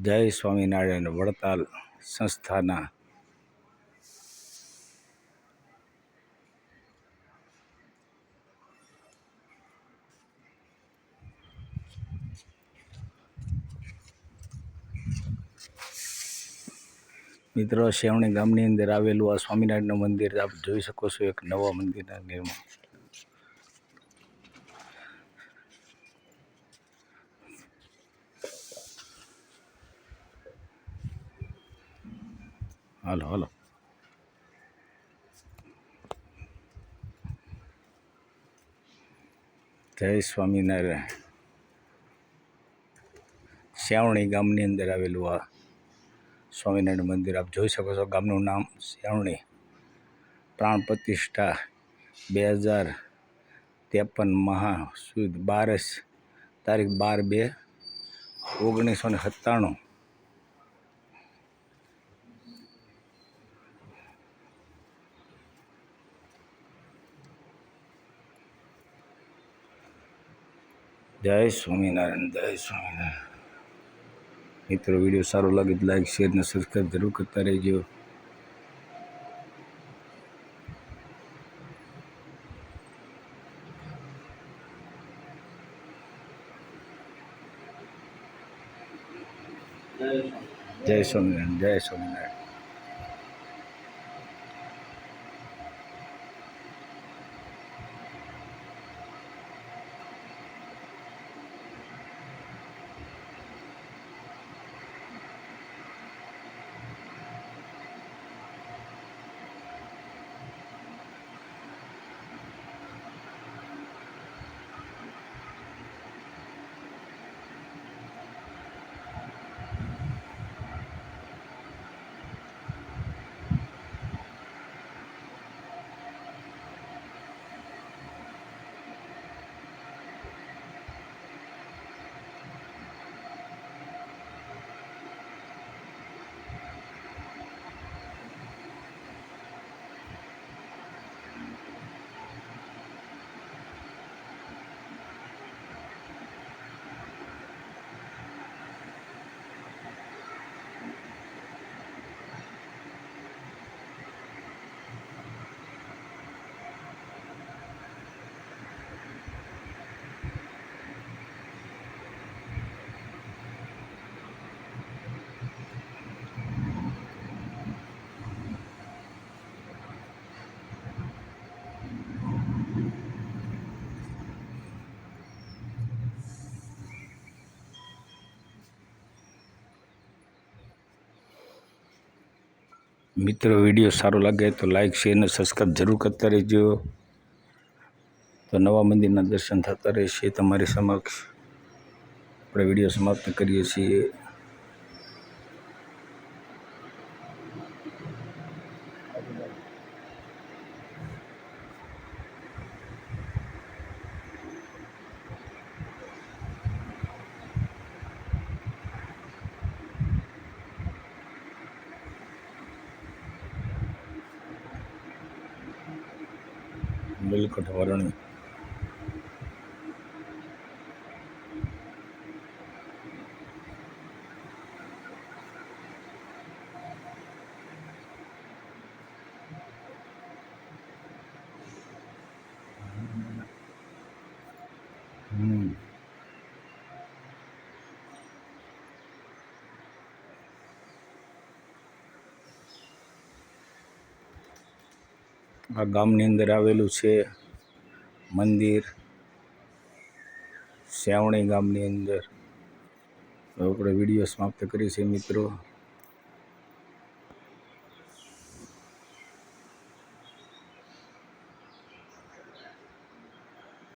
જય સ્વામિનારાયણ વડતાલ સંસ્થાના મિત્રો, શેવણી ગામની અંદર આવેલું આ સ્વામિનારાયણનું મંદિર, આપ જોઈ શકો છો, એક નવા મંદિરના નિર્માણ. હાલો હાલો જય સ્વામિનારાયણ. શ્યાવણી ગામની અંદર આવેલું આ સ્વામિનારાયણ મંદિર, આપ જોઈ શકો છો ગામનું નામ શ્યાવણી. પ્રાણ પ્રતિષ્ઠા બે હજાર ત્રેપન મહા સુદ બારસ તારીખ બાર બે ઓગણીસો ને સત્તાણું. જય સ્વામિનારાયણ જય સ્વામિનારાયણ. મિત્રો વીડિયો સારો લાગે તો લાઈક શેર ને સબસ્ક્રાઈબ જરૂર કરતા રહેજો. જય સ્વામિનારાયણ જય સ્વામિનારાયણ. મિત્રો, વીડિયો સારો લાગે તો લાઇક શેર અને સબસ્ક્રાઈબ જરૂર કરતા રહેજો. તો નવા મંદિરના દર્શન થતા રહેશે તમારી સમક્ષ. આપણે વીડિયો સમાપ્ત કરીએ છીએ. വെള്ളിക്കോട്ട കോലോണി આ ગામની અંદર આવેલું છે મંદિર, શ્યાવણી ગામની અંદર. આપણે વીડિયો સમાપ્ત કરીએ છીએ મિત્રો.